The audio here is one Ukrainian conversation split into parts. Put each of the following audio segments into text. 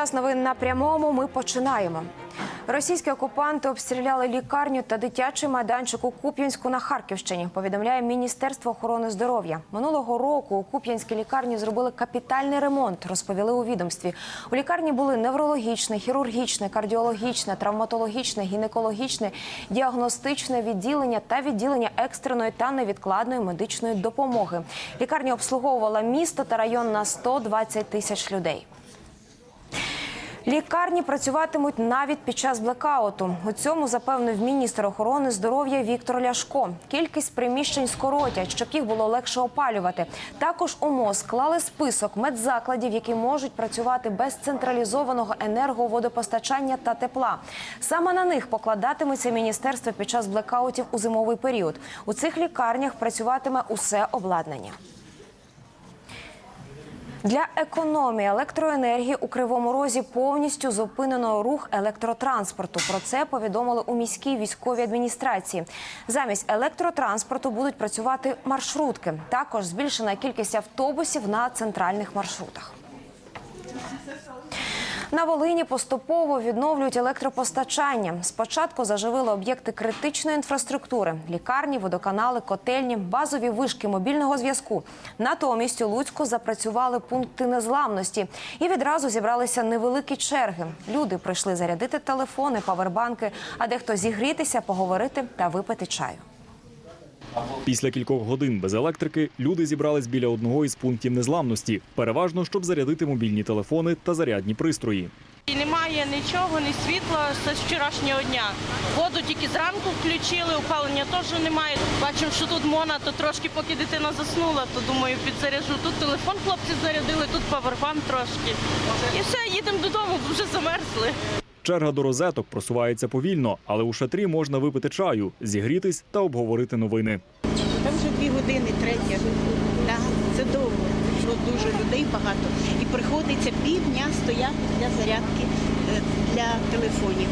Час новин на прямому. Ми починаємо. Російські окупанти обстріляли лікарню та дитячий майданчик у Куп'янську на Харківщині. Повідомляє Міністерство охорони здоров'я. Минулого року у Куп'янській лікарні зробили капітальний ремонт. Розповіли у відомстві. У лікарні були неврологічне, хірургічне, кардіологічне, травматологічне, гінекологічне, діагностичне відділення та відділення екстреної та невідкладної медичної допомоги. Лікарня обслуговувала місто та район на 120 тисяч людей. Лікарні працюватимуть навіть під час блекауту. У цьому запевнив міністр охорони здоров'я Віктор Ляшко. Кількість приміщень скоротять, щоб їх було легше опалювати. Також у МОЗ склали список медзакладів, які можуть працювати без централізованого енерговодопостачання та тепла. Саме на них покладатиметься міністерство під час блекаутів у зимовий період. У цих лікарнях працюватиме усе обладнання. Для економії електроенергії у Кривому Розі повністю зупинено рух електротранспорту. Про це повідомили у міській військовій адміністрації. Замість електротранспорту будуть працювати маршрутки. Також збільшена кількість автобусів на центральних маршрутах. На Волині поступово відновлюють електропостачання. Спочатку заживили об'єкти критичної інфраструктури: лікарні, водоканали, котельні, базові вишки мобільного зв'язку. Натомість у Луцьку запрацювали пункти незламності і відразу зібралися невеликі черги. Люди прийшли зарядити телефони, павербанки, а дехто зігрітися, поговорити та випити чаю. Після кількох годин без електрики люди зібрались біля одного із пунктів незламності, переважно щоб зарядити мобільні телефони та зарядні пристрої. Немає нічого, ні світла з вчорашнього дня. Воду тільки зранку включили, опалення теж немає. Бачимо, що тут мона, то трошки поки дитина заснула, то думаю, підзаряджу. Тут телефон хлопці зарядили, тут павербанк трошки. І все, їдемо додому, бо вже замерзли. Черга до розеток просувається повільно, але у шатрі можна випити чаю, зігрітись та обговорити новини. Там вже дві години, третя. Так, це довго. Дуже людей багато. І приходиться півдня стояти для зарядки е, для телефонів.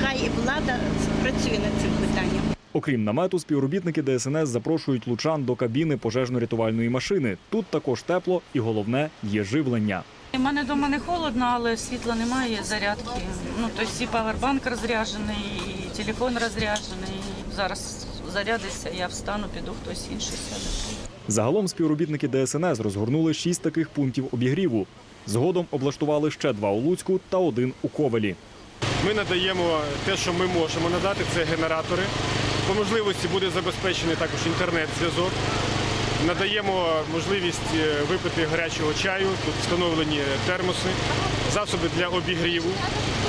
Хай влада працює над цим питанням. Окрім намету, співробітники ДСНС запрошують лучан до кабіни пожежно-рятувальної машини. Тут також тепло і головне є живлення. У мене вдома не холодно, але світла немає, зарядки. Ну, тобто і павербанк розряджений, і телефон розряджений. Зараз зарядиться, я встану, піду, хтось інший сяде. Загалом співробітники ДСНС розгорнули шість таких пунктів обігріву. Згодом облаштували ще два у Луцьку та один у Ковелі. Ми надаємо те, що ми можемо надати, це генератори. По можливості буде забезпечений також інтернет-зв'язок. Надаємо можливість е, випити гарячого чаю, тут встановлені термоси, засоби для обігріву.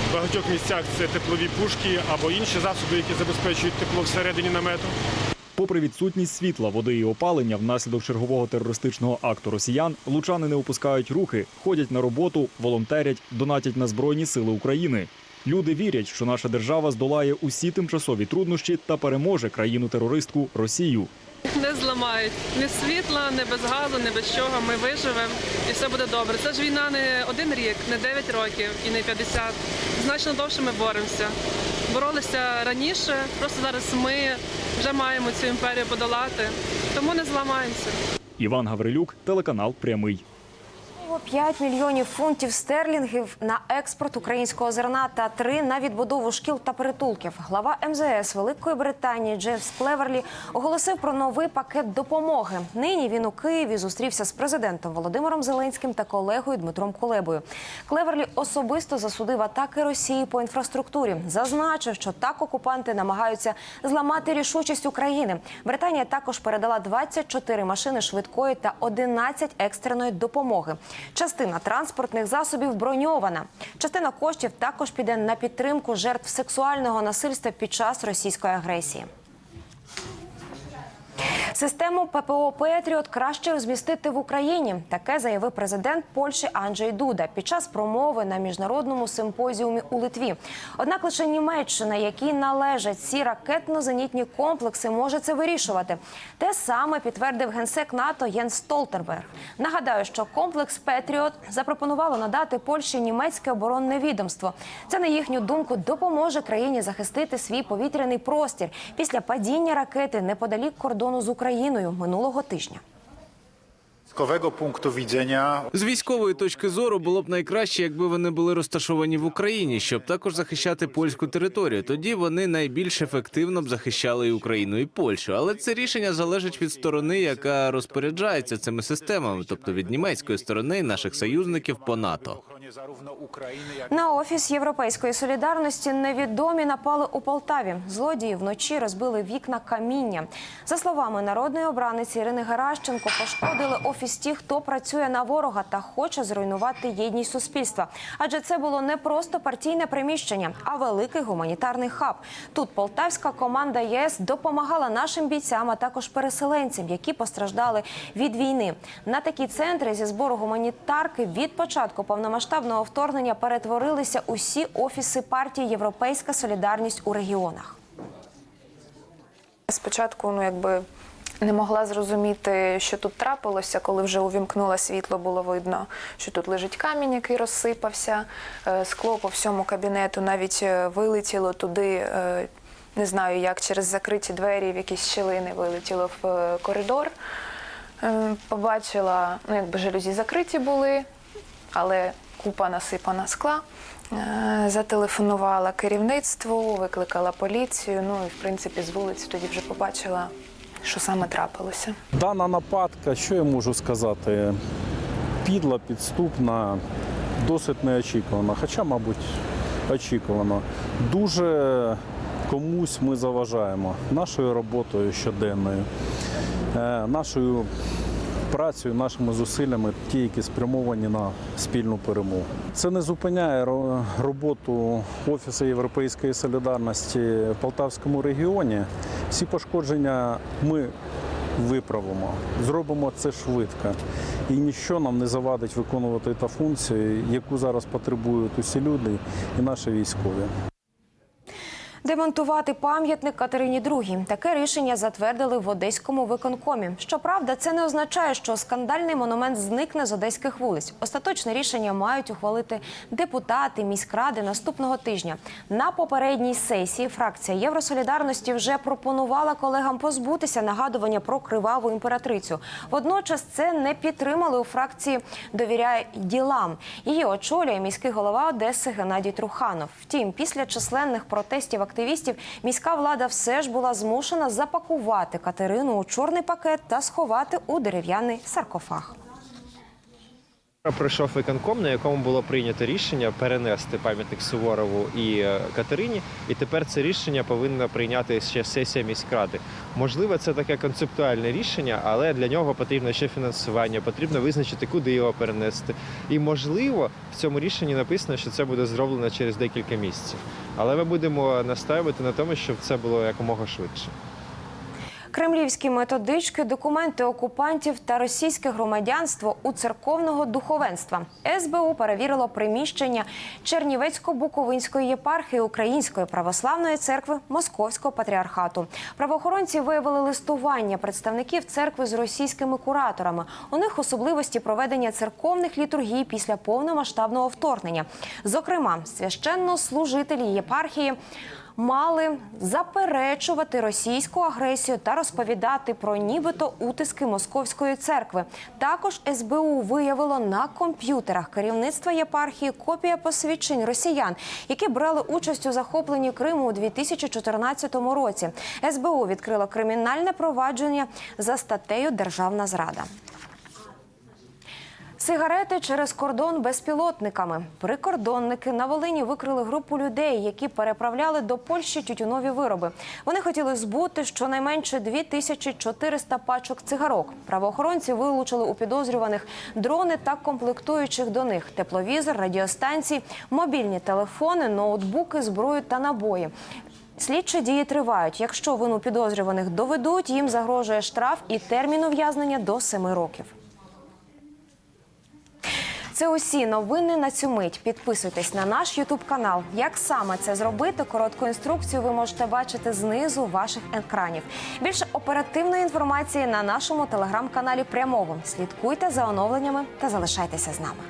В багатьох місцях це теплові пушки або інші засоби, які забезпечують тепло всередині намету. Попри відсутність світла, води і опалення внаслідок чергового терористичного акту росіян, лучани не опускають руки, ходять на роботу, волонтерять, донатять на збройні сили України. Люди вірять, що наша держава здолає усі тимчасові труднощі та переможе країну-терористку Росію. Не зламають ні світла, ні без газу, ні без чого. Ми виживемо і все буде добре. Це ж війна не один рік, не 9 років і не 50. Значно довше ми боремося. Боролися раніше, просто зараз ми вже маємо цю імперію подолати, тому не зламаємося. Іван Гаврилюк, телеканал Прямий. 5 мільйонів фунтів стерлінгів на експорт українського зерна та 3 на відбудову шкіл та притулків. Глава МЗС Великої Британії Джефс Клеверлі оголосив про новий пакет допомоги. Нині він у Києві зустрівся з президентом Володимиром Зеленським та колегою Дмитром Кулебою. Клеверлі особисто засудив атаки Росії по інфраструктурі. Зазначив, що так окупанти намагаються зламати рішучість України. Британія також передала 24 машини швидкої та 11 екстреної допомоги. Частина транспортних засобів броньована. Частина коштів також піде на підтримку жертв сексуального насильства під час російської агресії. Систему ППО Петріот краще розмістити в Україні. Таке заявив президент Польщі Анджей Дуда під час промови на міжнародному симпозіумі у Литві. Однак лише Німеччина, якій належать ці ракетно-зенітні комплекси, може це вирішувати. Те саме підтвердив генсек НАТО Єнс Столтерберг. Нагадаю, що комплекс Петріот запропонувало надати Польщі німецьке оборонне відомство. Це на їхню думку допоможе країні захистити свій повітряний простір після падіння ракети неподалік кордону з Україною минулого тижня. wojskowego punktu З військової точки зору було б найкраще, якби вони були розташовані в Україні, щоб також захищати польську територію. Тоді вони найбільш ефективно б захищали і Україну і Польщу. Але це рішення залежить від сторони, яка розпоряджається цими системами, тобто від німецької сторони наших союзників по НАТО. На офіс Європейської солідарності невідомі напали у Полтаві. Злодії вночі розбили вікна каміння. За словами народної обраниці Ірини Геращенко, пошкодили офіс ті, хто працює на ворога та хоче зруйнувати єдність суспільства. Адже це було не просто партійне приміщення, а великий гуманітарний хаб. Тут полтавська команда ЄС допомагала нашим бійцям, а також переселенцям, які постраждали від війни. На такі центри зі збору гуманітарки від початку повномасштабного вторгнення перетворилися усі офіси партії Європейська солідарність у регіонах. Спочатку, ну якби не могла зрозуміти, що тут трапилося, коли вже увімкнула світло, було видно, що тут лежить камінь, який розсипався, е, скло по всьому кабінету навіть е, вилетіло туди. е, Не знаю, як через закриті двері в якісь щілини вилетіло в коридор. Побачила, ну якби жалюзі закриті були, але купа насипана скла. Е, Зателефонувала керівництву, викликала поліцію. Ну і в принципі з вулиці тоді вже побачила, що саме трапилося. Дана нападка, що я можу сказати, підла, підступна, досить неочікувана, хоча, мабуть, очікувано. Дуже комусь ми заважаємо нашою роботою щоденною, е, нашою працею, нашими зусиллями, ті, які спрямовані на спільну перемогу. Це не зупиняє роботу Офісу Європейської солідарності в Полтавському регіоні. Всі пошкодження ми виправимо, зробимо це швидко. І ніщо нам не завадить виконувати та функцію, яку зараз потребують усі люди і наші військові. Демонтувати пам'ятник Катерині II. Таке рішення затвердили в Одеському виконкомі. Щоправда, це не означає, що скандальний монумент зникне з одеських вулиць. Остаточне рішення мають ухвалити депутати міськради наступного тижня. На попередній сесії фракція Євросолідарності вже пропонувала колегам позбутися нагадування про криваву імператрицю. Водночас це не підтримали у фракції довіряє ділам. Її очолює міський голова Одеси Геннадій Труханов. Втім, після численних протестів активістів міська влада все ж була змушена запакувати Катерину у чорний пакет та сховати у дерев'яний саркофаг. Пройшов виконком, на якому було прийнято рішення перенести пам'ятник Суворову і е, Катерині, і тепер це рішення повинна прийняти ще сесія міськради. Можливо, це таке концептуальне рішення, але для нього потрібно ще фінансування, потрібно визначити, куди його перенести. І можливо, в цьому рішенні написано, що це буде зроблено через декілька місяців. Але ми будемо настаювати на тому, щоб це було якомога швидше. Кремлівські методички, документи окупантів та російське громадянство у церковного духовенства. СБУ перевірило приміщення Чернівецько-Буковинської єпархії Української православної церкви Московського патріархату. Правоохоронці виявили листування представників церкви з російськими кураторами. У них особливості проведення церковних літургій після повномасштабного вторгнення. Зокрема, священнослужителі єпархії мали заперечувати російську агресію та розповідати про нібито утиски московської церкви. Також СБУ виявило на комп'ютерах керівництва єпархії копія посвідчень росіян, які брали участь у захопленні Криму у 2014 році. СБУ відкрило кримінальне провадження за статтею Державна зрада. Сигарети через кордон безпілотниками. Прикордонники на Волині викрили групу людей, які переправляли до Польщі тютюнові вироби. Вони хотіли збути щонайменше 2400 пачок цигарок. Правоохоронці вилучили у підозрюваних дрони та комплектуючих до них: тепловізор, радіостанції, мобільні телефони, ноутбуки, зброю та набої. Слідчі дії тривають. Якщо вину підозрюваних доведуть, їм загрожує штраф і термін ув'язнення до 7 років. Це усі новини на цю мить. Підписуйтесь на наш Ютуб канал. Як саме це зробити? Коротку інструкцію ви можете бачити знизу ваших екранів. Більше оперативної інформації на нашому телеграм-каналі прямово. Слідкуйте за оновленнями та залишайтеся з нами.